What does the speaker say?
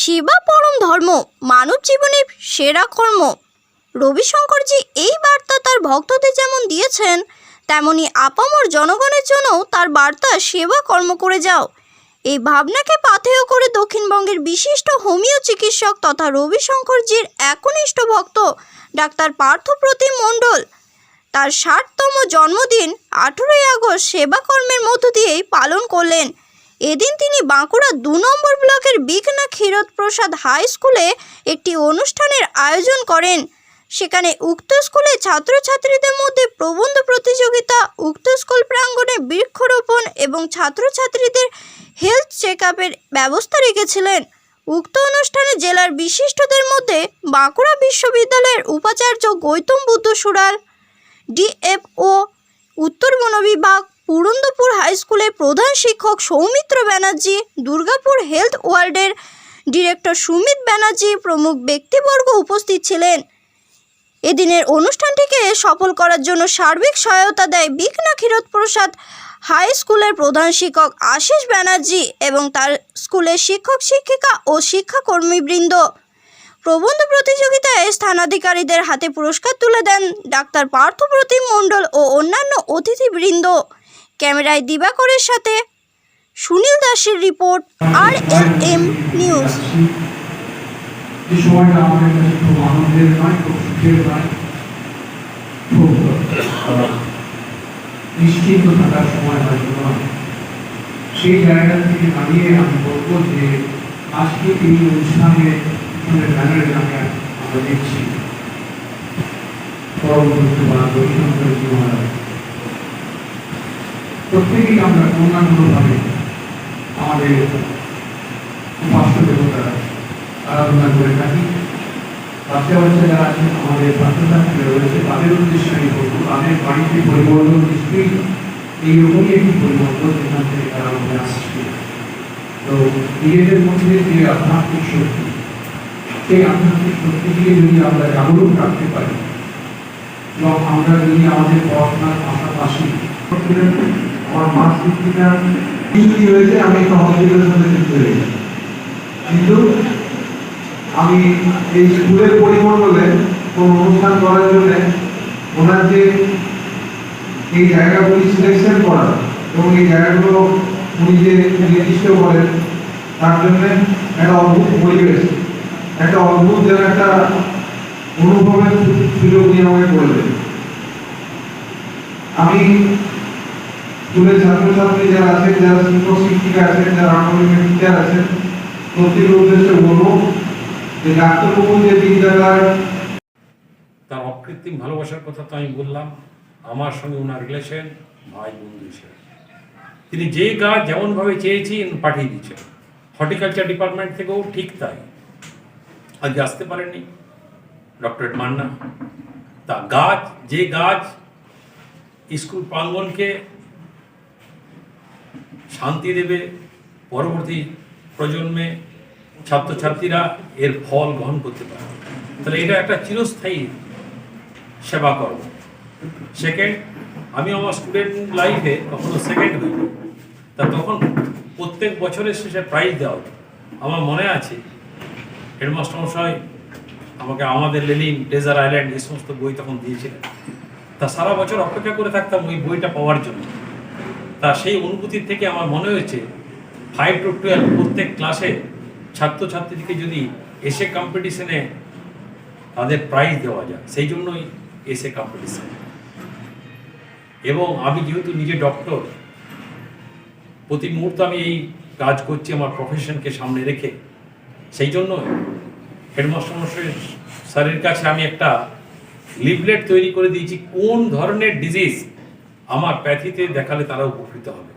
সেবা পরম ধর্ম, মানব জীবনের সেরা কর্ম। রবিশঙ্করজি এই বার্তা তার ভক্তদের যেমন দিয়েছেন, তেমনি আপামর জনগণের জন্যও তার বার্তা সেবা কর্ম করে যাও। এই ভাবনাকে পাথেয় করে দক্ষিণবঙ্গের বিশিষ্ট হোমিও চিকিৎসক তথা রবিশঙ্করজির একনিষ্ঠ ভক্ত ডাক্তার পার্থপ্রতিম মণ্ডল তার ষাটতম জন্মদিন আঠেরোই আগস্ট সেবাকর্মের মধ্য দিয়েই পালন করলেন। এদিন তিনি বাঁকুড়া দু নম্বর ব্লকের বিঘ্না ক্ষীরত প্রসাদ হাই স্কুলে একটি অনুষ্ঠানের আয়োজন করেন। সেখানে উক্ত স্কুলে ছাত্রছাত্রীদের মধ্যে প্রবন্ধ প্রতিযোগিতা, উক্ত স্কুল প্রাঙ্গণে বৃক্ষরোপণ এবং ছাত্রছাত্রীদের হেলথ চেক ব্যবস্থা রেখেছিলেন। উক্ত অনুষ্ঠানে জেলার বিশিষ্টদের মধ্যে বাঁকুড়া বিশ্ববিদ্যালয়ের উপাচার্য গৌতম বুদ্ধ সুরাল ডিএফও, উত্তর বন বিভাগ পুরন্দপুর হাই স্কুলের প্রধান শিক্ষক সৌমিত্র ব্যানার্জি, দুর্গাপুর হেলথ ওয়ার্ল্ডের ডিরেক্টর সুমিত ব্যানার্জি প্রমুখ ব্যক্তিবর্গ উপস্থিত ছিলেন। এদিনের অনুষ্ঠানটিকে সফল করার জন্য সার্বিক সহায়তা দেয় বিঘ্না ক্ষীরোদ প্রসাদ, হাই স্কুলের প্রধান শিক্ষক আশিস ব্যানার্জি এবং তার স্কুলের শিক্ষক, শিক্ষিকা ও শিক্ষাকর্মীবৃন্দ। প্রবন্ধ প্রতিযোগিতায় স্থানাধিকারীদের হাতে পুরস্কার তুলে দেন ডাক্তার পার্থপ্রতিম মণ্ডল ও অন্যান্য অতিথিবৃন্দ। ক্যামেরায় দিবাকরের সাথে সুনীল দাসের report R L M news নিশ্চিন্ত থাকার সময় হয়তো সেই জায়গা থেকে দাঁড়িয়ে আমি বলব যে আজকে এই অনুষ্ঠানে পিছনের ব্যানারে আমি আমরা দেখছি পরম গুরুত্ববান রবিশঙ্কর জি মহারাজ। প্রত্যেকেই আমরা কোনোভাবে আমাদের উপাস্য দেবতা আরাধনা করে থাকি। বাচ্চা বাচ্চা যারা আছেন, আমাদের ছাত্রছাত্রীরা রয়েছে, তাদের উদ্দেশ্যে আমি বলব, তাদের বাড়িতে পরিবর্তন নিশ্চয়ই এইরকমই একটি পরিবর্তন যেখান থেকে তারা উঠে আসছে। তো নিজেদের মধ্যে যে আধ্যাত্মিক শক্তি সেই আধ্যাত্মিক শক্তিকে যদি আমরা জাগরুক রাখতে পারি, এবং আমরা যদি আমাদের পড়াশোনার পাশাপাশি আমার মা শিক্ষিকা কি হয়েছে আমি সহযোগিতার সাথে যুক্ত হয়েছি কিন্তু আমি এই স্কুলের পরিমণ্ডলে কোন অনুষ্ঠান করার জন্য ওনার যে এই জায়গাগুলি সিলেকশন করা এবং এই জায়গাগুলো উনি যে নির্দিষ্ট করেন, তার জন্য একটা অদ্ভুত পরিবেশ একটা অদ্ভুত যেন একটা অনুভবের সুযোগ উনি আমাকে করলেন আমি স্কুলের ছাত্রছাত্রী যারা আছেন, যারা শিক্ষক শিক্ষিকা আছেন, যারা আন্দোলনের টিচার আছেন, প্রত্যেকের উদ্দেশ্যে বলব যে ডাক্তারবাবু যে বিদ্যালয় তার অকৃত্রিম ভালোবাসার কথা তো আমি বললাম, আমার সঙ্গে ওনার রিলেশন ভাই বন্ধু হিসেবে। তিনি যে গাছ যেমনভাবে চেয়েছি পাঠিয়ে দিচ্ছেন হর্টিকালচার ডিপার্টমেন্ট থেকেও ঠিক তাই। আজকে আসতে পারেনি ডক্টরেট মান্না, তা গাছ, যে গাছ স্কুল প্রাঙ্গণকে শান্তি দেবে পরবর্তী প্রজন্মে ছাত্রছাত্রীরা এর ফল গ্রহণ করতে পারে তাহলে এটা একটা চিরস্থায়ী সেবা কর্ম। সেকেন্ড আমি আমার স্টুডেন্ট লাইফে কখনো সেকেন্ড হইনি। তা তখন প্রত্যেক বছরের শেষে প্রাইজ দেওয়া আমার মনে আছে হেডমাস্টার মশাই আমাকে আমাদের লেনিন, ডেজার আইল্যান্ড, এই সমস্ত বই তখন দিয়েছিলেন। তা সারা বছর অপেক্ষা করে থাকতাম ওই বইটা পাওয়ার জন্য। তা সেই অনুভূতির থেকে আমার মনে হয়েছে ফাইভ টু টুয়েলভ প্রত্যেক ক্লাসে ছাত্রছাত্রীদেরকে যদি এসে কম্পিটিশনে তাদের প্রাইজ দেওয়া যায়, সেই জন্যই এসে কম্পিটিশন এবং আমি যেহেতু নিজে ডক্টর প্রতি মুহূর্তে আমি এই কাজ করছি আমার প্রফেশনকে সামনে রেখে, সেই জন্য হেডমাস্টার মশাই স্যারের কাছে আমি একটা লিফলেট তৈরি করে দিয়েছি, কোন ধরনের ডিজিজ আমার প্যাথিতে দেখালে তারা উপকৃত হবে।